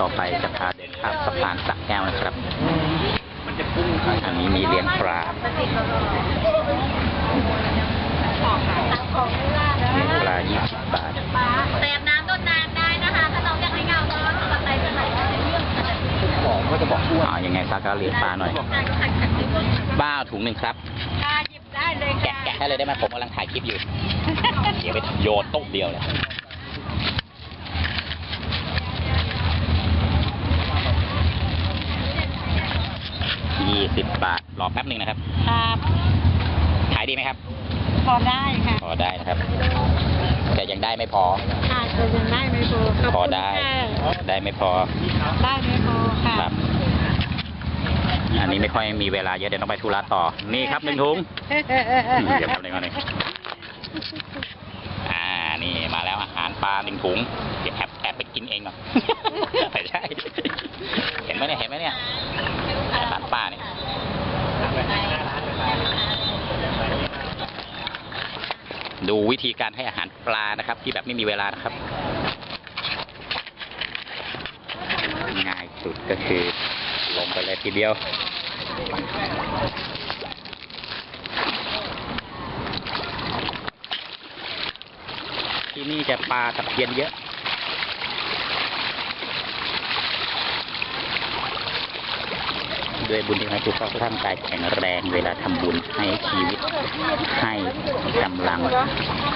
ต่อไปจะพาเดินข้ามสะพานสักแก้วนะครับอันนี้มีเลี้ยงปลาเลี้ยงปลา 20 บาทแสบน้ำต้นน้ำได้นะคะถ้าน้องอยากให้เงาก็ตัดใจจะไหนเรื่องจะได้ของก็จะบอกอ้วนอ๋อยังไงซาก็เลี้ยงปลาหน่อย บ้าเอาถุงหนึ่งครับค่ะหยิบได้เลยแกะค่ะแกะให้เลยได้ไหมผมกำลังถ่ายคลิปอยู่ เดี๋ยวไปโยนตุ๊บเดียวเลย ยี่สิบบาท รอแป๊บหนึ่งนะครับ ครับขายดีไหมครับ พอได้ค่ะพอได้นะครับ แต่ยังได้ไม่พออาจจะยังได้ไม่พอขบพอคุณได้ ค่ะได้ไม่พอ ได้ไม่พอค่ะครับ อันนี้ไม่ค่อยมีเวลาเยอะเดี๋ยวต้องไปธุระต่อ นี่ครับหนึ่งถุงเดี๋ยวแป๊บนึงก่อนหนึ่งอ่า นี่มาแล้วอาหารปลาหนึ่งถุง เดี๋ยวแอบแอบไปกินเองหน่อย ไม่ใช่ เห็นไหมเนี่ย เห็นไหมเนี่ย อาหารปลาเนี่ย ดูวิธีการให้อาหารปลานะครับ ที่แบบไม่มีเวลานะครับ ง่ายสุดก็คือลงไปเลยทีเดียว ที่นี่จะปลาตะเพียนเยอะ ด้วยบุญที่ให้ทุกท่านกายแข็งแรงเวลาทำบุญให้ชีวิต ให้กำลัง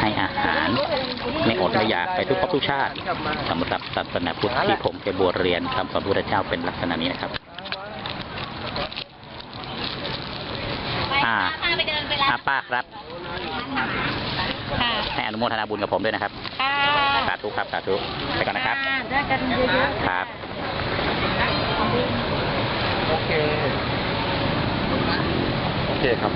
ให้อาหาร ไม่อดไม่อยากไปทุกภพทุกชาติสำหรับศาสนาพุทธที่ผมเคยบวชเรียนคำสอนพระพุทธเจ้าเป็นลักษณะนี้นะครับอ่าพาไปเดินไปร้าอานป้าครับค่ะให้อนุโมทนาบุญกับผมด้วยนะครับค่ะสาธุครับ สาธุ ไปก่อนนะครับได้กันเยอะๆครับ โอเค โอเคครับ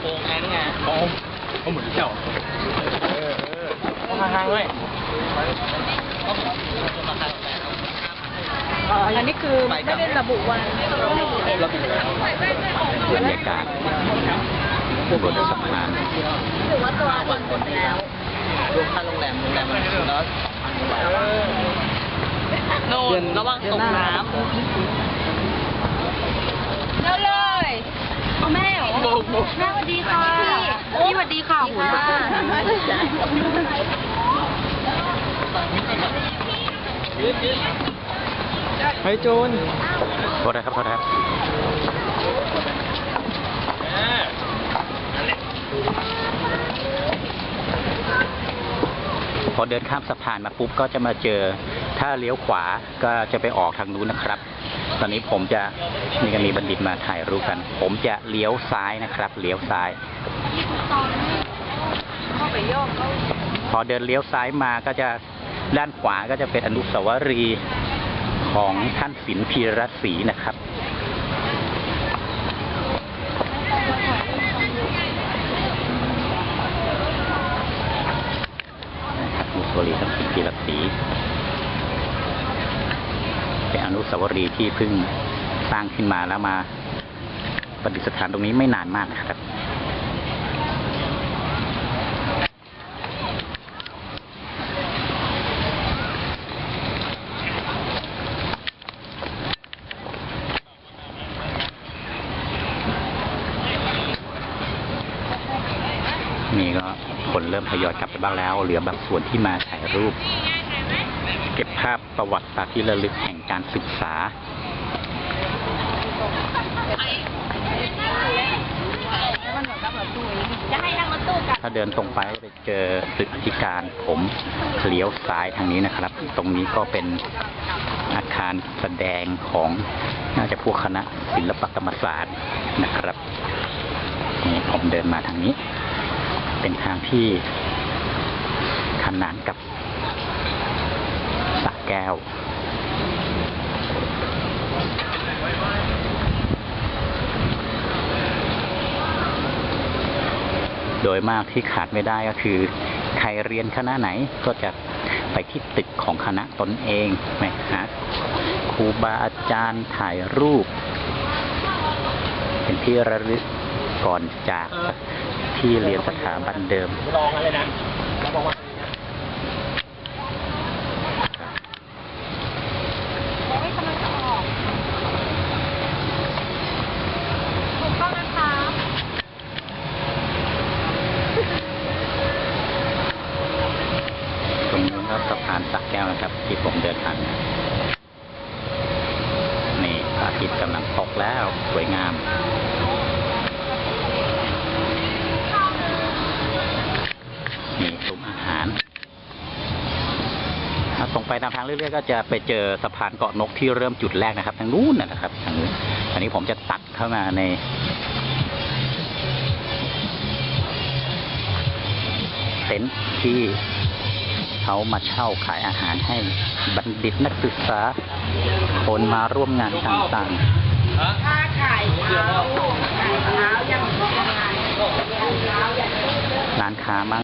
โกงแทงไงโอ้เขาเหมือนเจ้าเออเออห่างๆด้วยอันนี้คือไม่ได้ระบุวันบรรยากาศ บนสะพานหรือว่าตัวคนหมดแล้วรวมค่าโรงแรมโรงแรมมันแล้วโน่นระวังตกน้ำเร็วเลยเอาแม่เหรอแม่สวัสดีค่ะพี่สวัสดีค่ะหุ่นเฮ้ยจูนโทษนะครับโทษนะครับ พอเดินข้ามสะพานมาปุ๊บก็จะมาเจอ ถ้าเลี้ยวขวาก็จะไปออกทางนู้นนะครับ ตอนนี้ผมจะมีกันมีบัณฑิตมาถ่ายรูปกัน ผมจะเลี้ยวซ้ายนะครับ เลี้ยวซ้าย พอเดินเลี้ยวซ้ายมาก็จะด้านขวาก็จะเป็นอนุสาวรีย์ของท่านศิลพีรศรีนะครับ อนุ สาวรีย์ท่านศิลพีรศรีเป็นอนุสาวรีย์ที่เพิ่งสร้างขึ้นมาแล้วมาประดิษฐานตรงนี้ไม่นานมากนะครับนี่ก็ คนเริ่มทยอยกลับไปบ้างแล้ว เหลือบางส่วนที่มาถ่ายรูป เก็บภาพประวัติศาสตร์ที่ระลึกแห่งการศึกษาจะให้นั่งรถตู้กลับถ้าเดินตรงไปไปเจอตึกอธิการผมเลี้ยวซ้ายทางนี้นะครับ ตรงนี้ก็เป็นอาคารแสดงของน่าจะพวกคณะศิลปกรรมศาสตร์นะครับนี่ผมเดินมาทางนี้ เป็นทางที่ขนานกับสระแก้ว โดยมากที่ขาดไม่ได้ก็คือ ใครเรียนคณะไหนก็จะไปที่ตึกของคณะตนเองไปหาครูบาอาจารย์ถ่ายรูป เป็นที่ระลึกก่อนจาก ที่เรียนสถาบันเดิมลองอะไรนะบอกว่าโอ้ยกำลังจะออกถูกต้องนะคะตรงนู้นก็สะพานสักแก้วนะครับ ที่ผมเดินทางมานี่พระอาทิตย์กำลังตกแล้วสวยงาม นี่ซุ้มอาหาร ถ้าตรงไปตามทางเรื่อยๆก็จะไปเจอสะพานเกาะนกที่เริ่มจุดแรกนะครับ ทางนู้นนะนะครับทางนู้นอันนี้ผมจะตัดเข้ามาในเต็นท์ที่เขามาเช่าขายอาหารให้บัณฑิตนักศึกษาคนมาร่วมงานต่างๆถ้าไข่เท้าไข่เท้ายังยังไงร้านค้ามั่ง